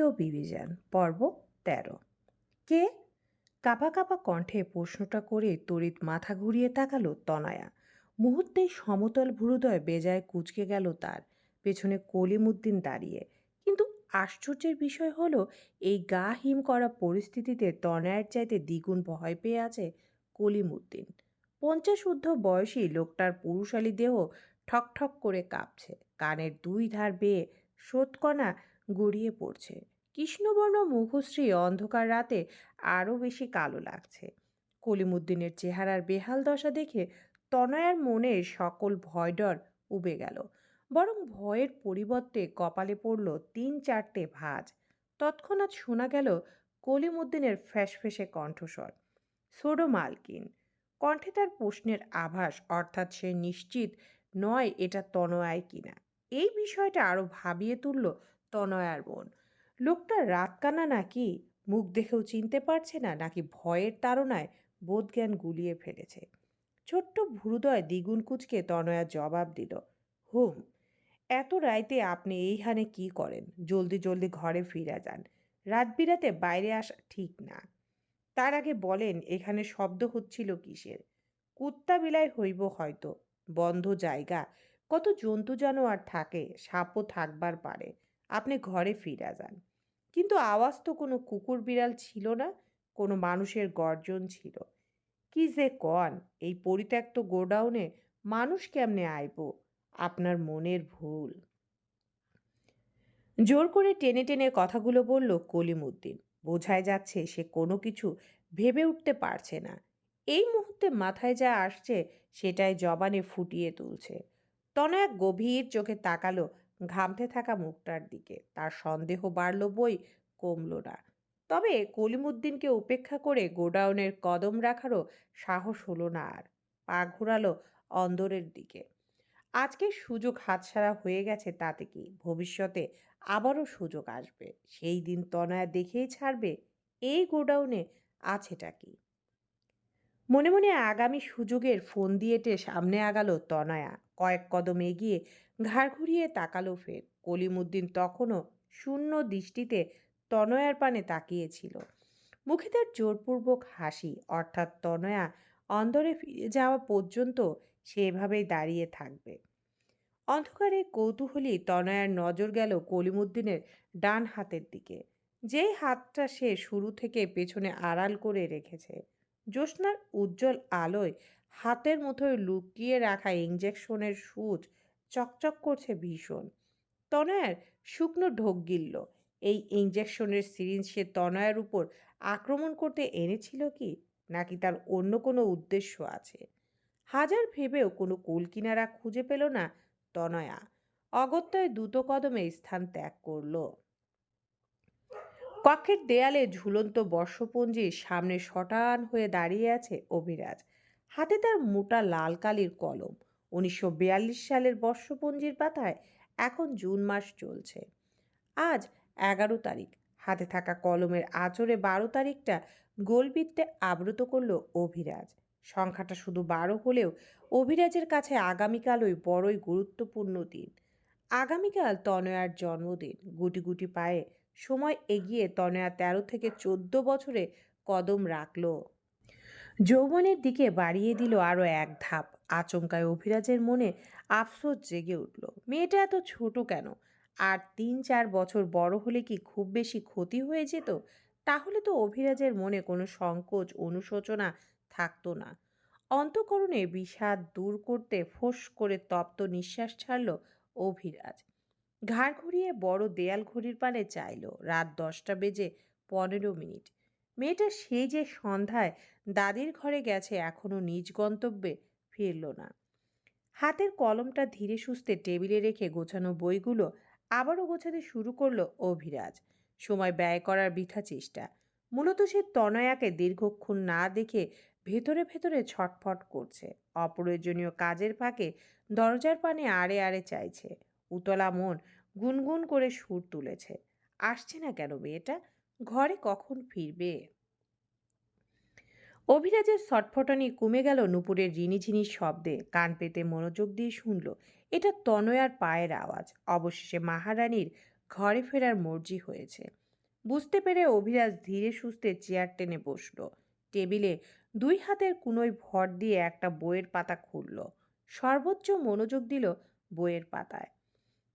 প্রিয় বিবিজান, পর্ব তেরো। কে? কাপা কাপা কণ্ঠে প্রশ্নটা করে তড়িৎ মাথা ঘুরিয়ে তাকালো তনায়া। মুহূর্তেই সমতল ভুরুদয় বেজায় কুচকে গেল তার। পেছনে কলিমুদ্দিন দাঁড়িয়ে। কিন্তু আশ্চর্যের বিষয় হলো, এই গা হিম করা পরিস্থিতিতে তনায়ের চাইতে দ্বিগুণ ভয় পেয়ে আছে কলিমুদ্দিন। পঞ্চাশ ঊর্ধ্ব বয়সী লোকটার পুরুষালী দেহ ঠক ঠক করে কাঁপছে। কানের দুই ধার বেয়ে স্রোতকণা গড়িয়ে পড়ছে। কৃষ্ণবর্ণ মুখশ্রী অন্ধকার রাতে আরও বেশি কালো লাগছে। কলিমুদ্দিনের চেহারার বেহাল দশা দেখে তনয়ার মনে সকল ভয় ডর উবে গেল। বরং ভয়ের পরিবর্তে কপালে পড়ল তিন চারটে ভাঁজ। তৎক্ষণাৎ শোনা গেল কলিমুদ্দিনের ফ্যাসফেসে কণ্ঠস্বর। সোডো মালকিন, কণ্ঠে তার প্রশ্নের আভাস, অর্থাৎ সে নিশ্চিত নয় এটা তনয়ায় কিনা? এই বিষয়টা আরও ভাবিয়ে তুলল তনয়ার বোন লোকটা রাতকানা নাকি মুখ দেখেও চিনতে পারছে না, নাকি ভয়ের তাড়নায় বোধজ্ঞান গুলিয়ে ফেলেছে। ছোট্ট ভুরুদয় দ্বিগুণ কুচকে তনয়া জবাব দিল, হুম, এত রাইতে আপনি এইখানে কি করেন? জলদি জলদি ঘরে ফিরে যান। রাত বিরাতে বাইরে আসা ঠিক না। তার আগে বলেন, এখানে শব্দ হচ্ছিল কিসের? কুত্তা বিলাই হইব হয়তো। বন্ধ জায়গা। কত জন্তু জানোয়ার থাকে, সাপও থাকবার পারে। আপনি ঘরে ফিরে যান। কিন্তু আওয়াজ তো কোনো কুকুর বিড়াল ছিল না, কোনো মানুষের গর্জন ছিল। কি যে কন, এই পরিত্যক্ত গোডাউনে মানুষ কেমনে আইব? আপনার মনের ভুল। জোর করে টেনে টেনে কথাগুলো বলল কলিমুদ্দিন। বোঝাই যাচ্ছে সে কোনো কিছু ভেবে উঠতে পারছে না। এই মুহূর্তে মাথায় যা আসছে সেটাই জবানে ফুটিয়ে তুলছে। তনয়া গভীর চোখে তাকালো ঘামতে থাকা মুখটার দিকে। তার সন্দেহ বাড়ল বই কমল না। তবে কলিমুদ্দিনকে উপেক্ষা করে গোডাউনের কদম রাখারও সাহস হলো না আর। পা ঘুরালো অন্দরের দিকে। আজকের সুযোগ হাতছাড়া হয়ে গেছে তাতে কি? ভবিষ্যতে আবারও সুযোগ আসবে। সেই দিন তনয়া দেখেই ছাড়বে। এই গোডাউনে আছেটা কি? মনে মনে আগামী সুযোগের ফোন দিয়েটে সামনে আগালো তনয়া। কয়েক কদম এগিয়ে ঘাড় ঘুরিয়ে তাকালো ফের। কলিমুদ্দিন তখনও শূন্য দৃষ্টিতে তনয়ার পানে তাকিয়েছিল। মুখে তার জোরপূর্বক হাসি, অর্থাৎ তনয়া অন্দরে ফিরে যাওয়া পর্যন্ত সেভাবেই দাঁড়িয়ে থাকবে। অন্ধকারে কৌতূহলী তনয়ার নজর গেল কলিমুদ্দিনের ডান হাতের দিকে। যেই হাতটা সে শুরু থেকে পেছনে আড়াল করে রেখেছে। জ্যোৎস্নার উজ্জ্বল আলোয় হাতের মুঠোয় লুকিয়ে রাখা ইঞ্জেকশনের সূচ চকচক করছে ভীষণ। তনয়ার শুকনো ঢোক গিলল। এই ইঞ্জেকশনের সিরিঞ্জ সে তনয়ার উপর আক্রমণ করতে এনেছিল কি? নাকি তার অন্য কোনো উদ্দেশ্য আছে? হাজার ভেবেও কোনো কুলকিনারা খুঁজে পেল না তনয়া। অগত্যয় দ্রুত কদমে স্থান ত্যাগ করল। কক্ষের দেয়ালে ঝুলন্ত বর্ষপঞ্জির সামনে শটান হয়ে দাঁড়িয়ে আছে অভিরাজ। হাতে তার মোটা লাল কালির কলম। উনিশশো বিয়াল্লিশ সালের বর্ষপঞ্জির পাতায় এখন জুন মাস চলছে। আজ এগারো তারিখ। হাতে থাকা কলমের আচরে বারো তারিখটা গোলবৃত্তে আবৃত করল অভিরাজ। সংখ্যাটা শুধু বারো হলেও অভিরাজের কাছে আগামীকালই বড়ই গুরুত্বপূর্ণ দিন। আগামীকাল তনয়ার জন্মদিন। গুটি গুটি পায়ে সময় এগিয়ে তনয়া তেরো থেকে চোদ্দ বছরে কদম রাখল। যৌবনের দিকে বাড়িয়ে দিল আরও এক ধাপ। আচমকায় অভিরাজের মনে আফসোস জেগে উঠল, মেয়েটা এত ছোট কেন? আর তিন চার বছর বড় হলে কি খুব বেশি ক্ষতি হয়ে যেত? তাহলে তো অভিরাজের মনে কোনো সংকোচ, অনুশোচনা থাকতো না। অন্তকরণে বিষাদ দূর করতে ফোঁস করে তপ্ত নিঃশ্বাস ছাড়ল অভিরাজ। ঘাড় ঘুরিয়ে বড় দেয়াল ঘড়ির পানে চাইল, রাত দশটা বেজে পনেরো মিনিট। মেয়েটা সেই যে সন্ধ্যায় দাদির ঘরে গেছে এখনও নিজ গন্তব্যে ফিরল না। হাতের কলমটা ধীরে সুস্থে টেবিলে রেখে গোছানো বইগুলো আবারও গোছাতে শুরু করল অভিরাজ। সময় ব্যয় করার বৃথা চেষ্টা। মূলত সে তনয়াকে দীর্ঘক্ষণ না দেখে ভেতরে ভেতরে ছটফট করছে। অপ্রয়োজনীয় কাজের ফাঁকে দরজার পানে আড়ে আড়ে চাইছে। উতলা মন গুনগুন করে সুর তুলেছে। আসছে না কেন মেয়েটা? ঘরে কখন ফিরবে? অভিরাজের সটফটনি কমে গেল নুপুরের রিনিঝিনির শব্দে। কান পেতে মনোযোগ দিয়ে শুনল। এটা তনয়ার পায়ের আওয়াজ। অবশেষে মহারানীর ঘরে ফেরার মর্জি হয়েছে। বুঝতে পেরে অভিরাজ ধীরে সুস্থে চেয়ার টেনে বসল। টেবিলে দুই হাতের কুনোয় ভর দিয়ে একটা বইয়ের পাতা খুলল। সর্বোচ্চ মনোযোগ দিল বইয়ের পাতায়।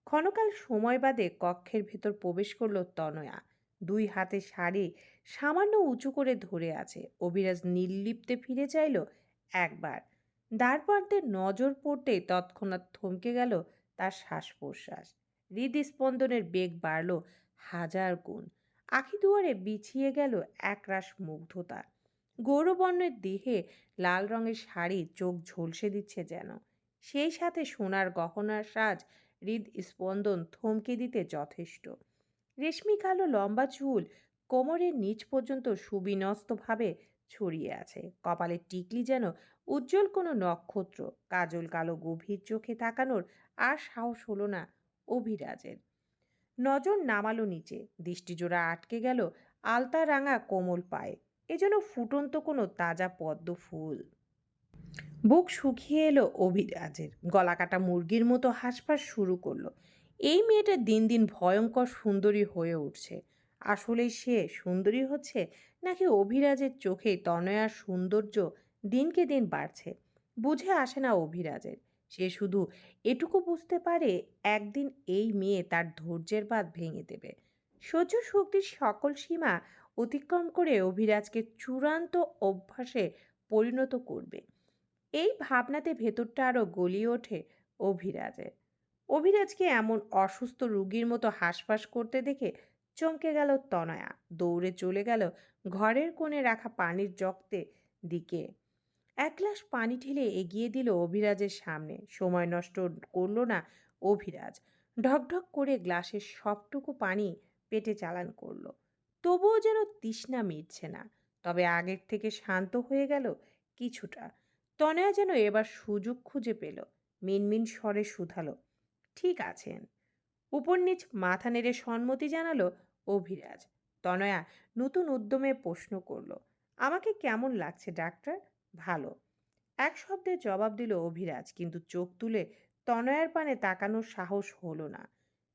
ক্ষণকাল সময় বাদে কক্ষের ভেতর প্রবেশ করল তনয়া। দুই হাতে শাড়ি সামান্য উঁচু করে ধরে আছে। অভিরাজ নির্লিপ্তে ফিরে চাইল একবার। দ্বারপারদের নজর পড়তেই তৎক্ষণাৎ থমকে গেল তার শ্বাস প্রশ্বাস হৃদস্পন্দনের বেগ বাড়ল হাজার গুণ। আখি দুয়ারে বিছিয়ে গেল একরাশ মুগ্ধতা। গৌরবর্ণের দেহে লাল রঙের শাড়ি চোখ ঝলসে দিচ্ছে যেন। সেই সাথে সোনার গহনার সাজ হৃদস্পন্দন থমকে দিতে যথেষ্ট। রেশমি কালো লম্বা চুল কোমরের নিচ পর্যন্ত সুবিন্যস্তভাবে ছড়িয়ে আছে। কপালের টিকলি যেন উজ্জ্বল কোনো নক্ষত্র। কাজল কালো গভীর চোখে তাকানোর আর সাহস হলো না অভিরাজের। নজর নামালো নিচে। দৃষ্টিজোড়া আটকে গেল আলতা রাঙা কোমল পায়ে। এ যেন ফুটন্ত কোনো তাজা পদ্ম ফুল। বুক শুকিয়ে এলো অভিরাজের। গলা কাটা মুরগির মতো হাঁসফাঁস শুরু করল। এই মেয়েটা দিন দিন ভয়ঙ্কর সুন্দরী হয়ে উঠছে। আসলেই সে সুন্দরী হচ্ছে নাকি অভিরাজের চোখে তনয়ার সৌন্দর্য দিনকে দিন বাড়ছে? বুঝে আসে না অভিরাজের। সে শুধু এটুকু বুঝতে পারে একদিন এই মেয়ে তার ধৈর্যের বাদ ভেঙে দেবে। সহ্য শক্তির সকল সীমা অতিক্রম করে অভিরাজকে চূড়ান্ত অভ্যাসে পরিণত করবে। এই ভাবনাতে ভেতরটা আরও গলিয়ে ওঠে অভিরাজের। অভিরাজকে এমন অসুস্থ রুগীর মতো হাঁসফাঁস করতে দেখে চমকে গেল তনয়া। দৌড়ে চলে গেল ঘরের কোণে রাখা পানির জগতে দিকে। এক গ্লাস পানি ঢেলে এগিয়ে দিল অভিরাজের সামনে। সময় নষ্ট করল না অভিরাজ। ঢকঢক করে গ্লাসের সবটুকু পানি পেটে চালান করল। তবুও যেন তৃষ্ণা মিটছে না। তবে আগের থেকে শান্ত হয়ে গেল কিছুটা। তনয়া যেন এবার সুযোগ খুঁজে পেল। মিনমিন স্বরে শুধালো, ঠিক আছেন। উপর নিচ মাথা নেড়ে সম্মতি জানালো, অভিরাজ। তনয়া নতুন উদ্যমে প্রশ্ন করল, আমাকে কেমন লাগছে, ডাক্তার? ভালো। এক শব্দে জবাব দিল অভিরাজ, কিন্তু চোখ তুলে তনয়ার পানে তাকানোর সাহস হলো না।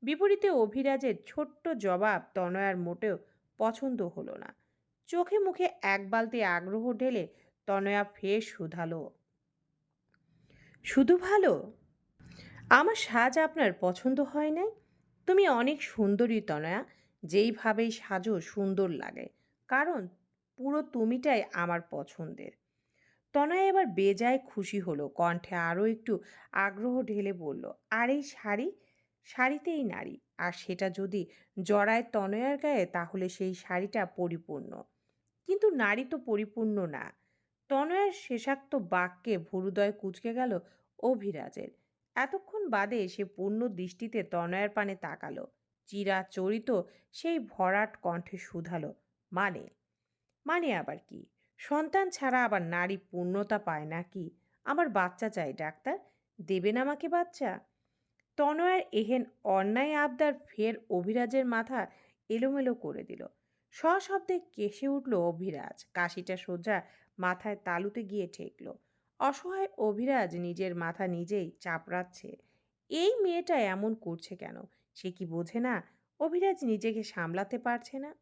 বিপরীতে অভিরাজের ছোট্ট জবাব তনয়ার মোটেও পছন্দ হলো না। চোখে মুখে এক বালতি আগ্রহ ঢেলে তনয়া ফের শুধালো। শুধু ভালো? আমার সাজ আপনার পছন্দ হয় নাই? তুমি অনেক সুন্দরী তনয়া, যেইভাবেই সাজো সুন্দর লাগে, কারণ পুরো তুমিটাই আমার পছন্দের। তনয়া এবার বেজায় খুশি হলো, কণ্ঠে আরও একটু আগ্রহ ঢেলে বলল, আর এই শাড়ি? শাড়িতেই নারী, আর সেটা যদি জড়ায় তনয়ার গায়ে, তাহলে সেই শাড়িটা পরিপূর্ণ। কিন্তু নারী তো পরিপূর্ণ না তনয়ার শেষাক্ত বাক্যে ভুরুদয় কুচকে গেল অভিরাজের। এতক্ষণ বাদে সে পূর্ণ দৃষ্টিতে তনয়ার পানে তাকালো। চিরাচরিত সেই ভরাট কণ্ঠে শুধালো মানে? মানে আবার কি? সন্তান ছাড়া আবার নারী পূর্ণতা পায় না কি? আমার বাচ্চা চাই, ডাক্তার। দেবেন আমাকে বাচ্চা? তনয়ার এহেন অন্যায় আবদার ফের অভিরাজের মাথা এলোমেলো করে দিল। সশব্দে কেসে উঠল অভিরাজ। কাশিটা সোজা মাথায় তালুতে গিয়ে ঠেকল। অসহায় অভিরাজ নিজের মাথা নিজেই চাপড়াচ্ছে। এই মেয়েটা এমন করছে কেন? সে কি বোঝে না? অভিরাজ নিজেকে সামলাতে পারছে না।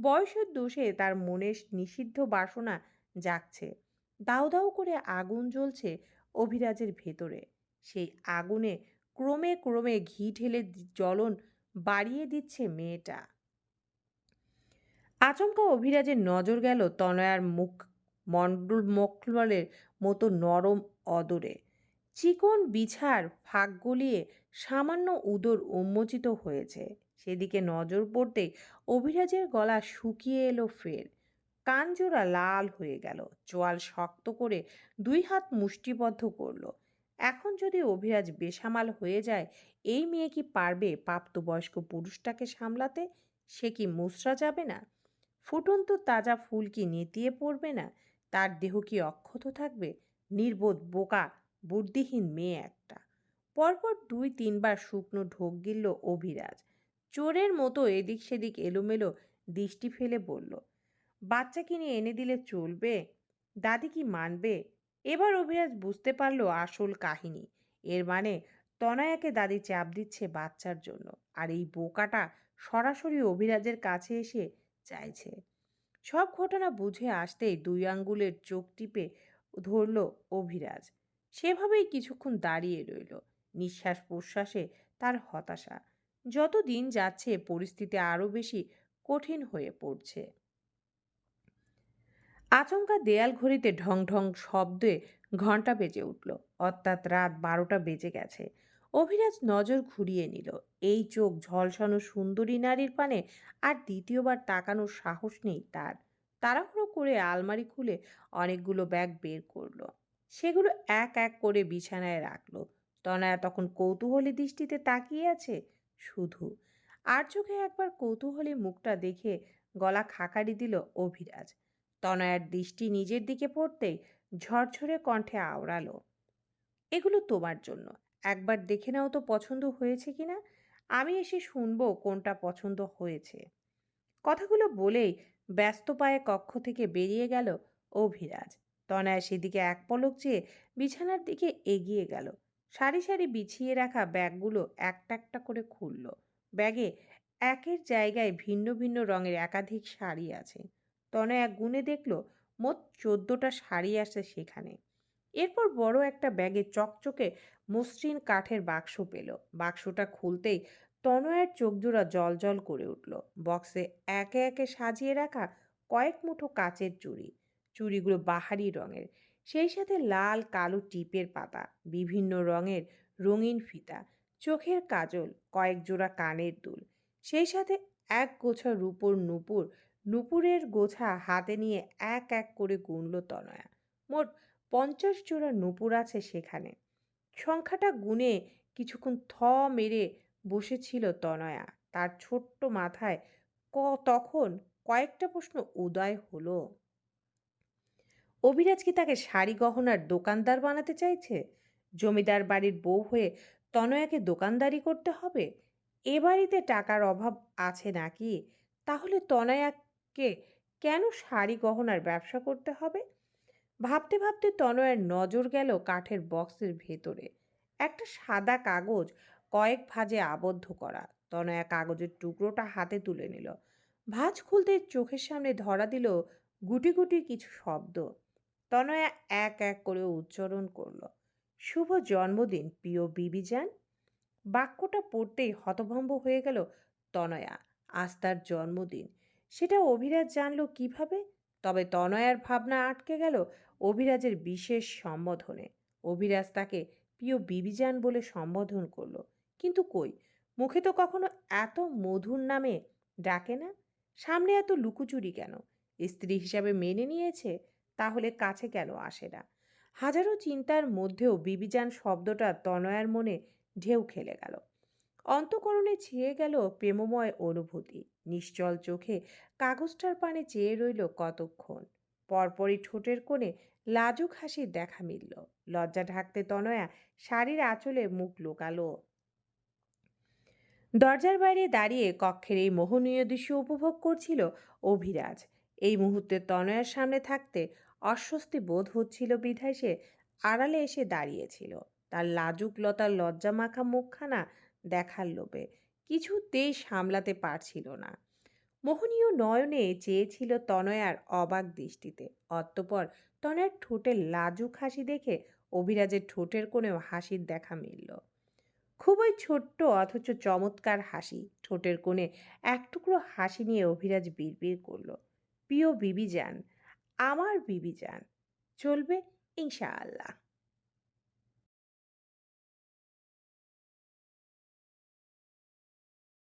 বয়সের দোষে তার মনের নিষিদ্ধ বাসনা জাগছে। দাউ দাউ করে আগুন জ্বলছে অভিরাজের ভেতরে। সেই আগুনে ক্রমে ক্রমে ঘি ঢেলে জ্বলন বাড়িয়ে দিচ্ছে মেয়েটা। আচমকা অভিরাজের নজর গেল তনয়ার মুখ মণ্ডল মখমলের মতো নরম অদরে। চিকন বিছার ফাঁক গলিয়ে সামান্য উদর উন্মোচিত হয়েছে। সেদিকে নজর পড়তেই অভিরাজের গলা শুকিয়ে এলো ফের। কানজোড়া লাল হয়ে গেল। চোয়াল শক্ত করে দুই হাত মুষ্টিবদ্ধ করল। এখন যদি অভিরাজ বেসামাল হয়ে যায়, এই মেয়ে কি পারবে প্রাপ্তবয়স্ক পুরুষটাকে সামলাতে? সে কি মুসরা যাবে না? ফুটন্ত তাজা ফুল কি নেতিয়ে পড়বে না? তার দেহ কি অক্ষত থাকবে? নির্বোধ, বোকা, বুদ্ধিহীন মেয়ে একটা। পরপর দুই তিনবার শুকনো ঢোক গিলল অভিরাজ। চোরের মতো এদিক সেদিক এলোমেলো দৃষ্টি ফেলে বলল, বাচ্চা কিনে এনে দিলে চলবে? দাদি কি মানবে? এবার অভিরাজ বুঝতে পারল আসল কাহিনী। এর মানে তনয়াকে দাদি চাপ দিচ্ছে বাচ্চার জন্য, আর এই বোকাটা সরাসরি অভিরাজের কাছে এসে চাইছে। সব ঘটনা বুঝে আসতেই দুই আঙ্গুলের চোখ টিপে ধরল অভিরাজ। সেভাবেই কিছুক্ষণ দাঁড়িয়ে রইল। নিঃশ্বাস প্রশ্বাসে তার হতাশা। যত দিন যাচ্ছে, পরিস্থিতি আরও বেশি কঠিন হয়ে পড়ছে। আচমকা দেয়াল ঘড়িতে ঢং ঢং শব্দে ঘণ্টা বেজে উঠল। অর্থাৎ রাত বারোটা বেজে গেছে। অভিরাজ নজর ঘুরিয়ে নিল। এই চোখ ঝলসানো সুন্দরী নারীর পানে আর দ্বিতীয়বার তাকানোর সাহস নেই তার। তাড়াহুড়ো করে আলমারি খুলে অনেকগুলো ব্যাগ বের করল। সেগুলো এক এক করে বিছানায় রাখল। তনয়া তখন কৌতূহলী দৃষ্টিতে তাকিয়ে আছে। শুধু। আর চোখে একবার কৌতূহলী মুখটা দেখে গলা খাকারি দিল অভিরাজ। তনয়ার দৃষ্টি নিজের দিকে পড়তেই ঝরঝরে কণ্ঠে আওড়ালো। এগুলো তোমার জন্য। একবার দেখে নাও তো পছন্দ হয়েছে কিনা? আমি এসে শুনব কোনটা পছন্দ হয়েছে। কথাগুলো বলেই ব্যস্ত পায়ে কক্ষ থেকে বেরিয়ে গেল অভিরাজ। তনয়া সেদিকে এক পলক চেয়ে বিছানার দিকে এগিয়ে গেল। সারি সারি বিছিয়ে রাখা ব্যাগগুলো একটা একটা করে খুলল। ব্যাগে একের জায়গায় ভিন্ন ভিন্ন রঙের একাধিক শাড়ি আছে। তনয়া গুনে দেখল, মোট চোদ্দোটা শাড়ি আছে সেখানে। এরপর বড় একটা ব্যাগে চকচকে মসৃণ কাঠের বাক্স পেল। বাক্সটা খুলতেই তনয়ার চোখজোড়া জল জল করে উঠল। বক্সে একে একে সাজিয়ে রাখা কয়েক মুঠো কাচের চুড়ি। চুড়িগুলো বাহারি রঙের, সেই সাথে লাল কালো টিপের পাতা, বিভিন্ন রঙের রঙিন ফিতা, চোখের কাজল, কয়েক জোড়া কানের দুল, সেই সাথে এক গোছা রূপোর নুপুর, নুপুরের গোছা হাতে নিয়ে এক এক করে গুনল তনয়া। মোট পঞ্চাশ জোড়া নুপুর আছে সেখানে। সংখ্যাটা গুনে কিছুক্ষণ থ মেরে বসেছিল তনয়া। তার ছোট্ট মাথায় ক তখন কয়েকটা প্রশ্ন উদয় হলো। অভিরাজ কি তাকে শাড়ি গহনার দোকানদার বানাতে চাইছে? জমিদার বাড়ির বউ হয়ে তনয়াকে দোকানদারি করতে হবে? এ বাড়িতে টাকার অভাব আছে নাকি? তাহলে তনয়াকে কেন শাড়ি গহনার ব্যবসা করতে হবে? ভাবতে ভাবতে তনয়ের নজর গেল কাঠের বক্সের ভেতরে। একটা সাদা কাগজ কয়েক ভাঁজে আবদ্ধ করা। তনয়া কাগজের টুকরোটা হাতে তুলে নিল। ভাঁজ খুলতে চোখের সামনে ধরা দিল গুটি গুটি কিছু শব্দ। তনয়া এক এক করে উচ্চারণ করল, শুভ জন্মদিন, প্রিয় বিবিজান। বাক্যটা পড়তেই হতভম্ব হয়ে গেল তনয়া। আজ তার জন্মদিন। সেটা অভিরাজ জানল কীভাবে? তবে তনয়ার ভাবনা আটকে গেল অভিরাজের বিশেষ সম্বোধনে। অভিরাজ তাকে প্রিয় বিবিজান বলে সম্বোধন করল। কিন্তু কই? মুখে তো কখনো এত মধুর নামে ডাকে না? সামনে এত লুকোচুরি কেন? স্ত্রী হিসাবে মেনে নিয়েছে, তাহলে কাছে কেন আসে না? হাজারো চিন্তার মধ্যেও বিবিজান শব্দটা তনয়ার মনে ঢেউ খেলে গেল। অন্তকরণে ছেয়ে গেল প্রেমময় অনুভূতি। নিশ্চল চোখে কাগজটার পানে চেয়ে রইল কতক্ষণ? পরপরই ঠোঁটের কোণে লাজুক হাসির দেখা মিলল। লজ্জা ঢাকতে তনয়া শাড়ির আঁচলে মুখ লুকালো। দরজার বাইরে দাঁড়িয়ে কক্ষের এই মোহনীয় দৃশ্য উপভোগ করছিল অভিরাজ। এই মুহূর্তে তনয়ার সামনে থাকতে অস্বস্তি বোধ হচ্ছিল বিধায় সে আড়ালে এসে দাঁড়িয়েছিল। তার লাজুক লতার লজ্জা মাখা মুখখানা দেখার লোভে কিছুতেই সামলাতে পারছিল না। মোহনীয় নয়নে চেয়েছিল তনয়ার অবাক দৃষ্টিতে। অতঃপর তনয়ার ঠোঁটের লাজুক হাসি দেখে অভিরাজের ঠোঁটের কোণেও হাসির দেখা মিলল। খুবই ছোট্ট অথচ চমৎকার হাসি। ঠোঁটের কোণে এক টুকরো হাসি নিয়ে অভিরাজ বিড়বিড় করল, প্রিয় বিবি যান আমার বিবি যান চলবে ইনশাআল্লাহ।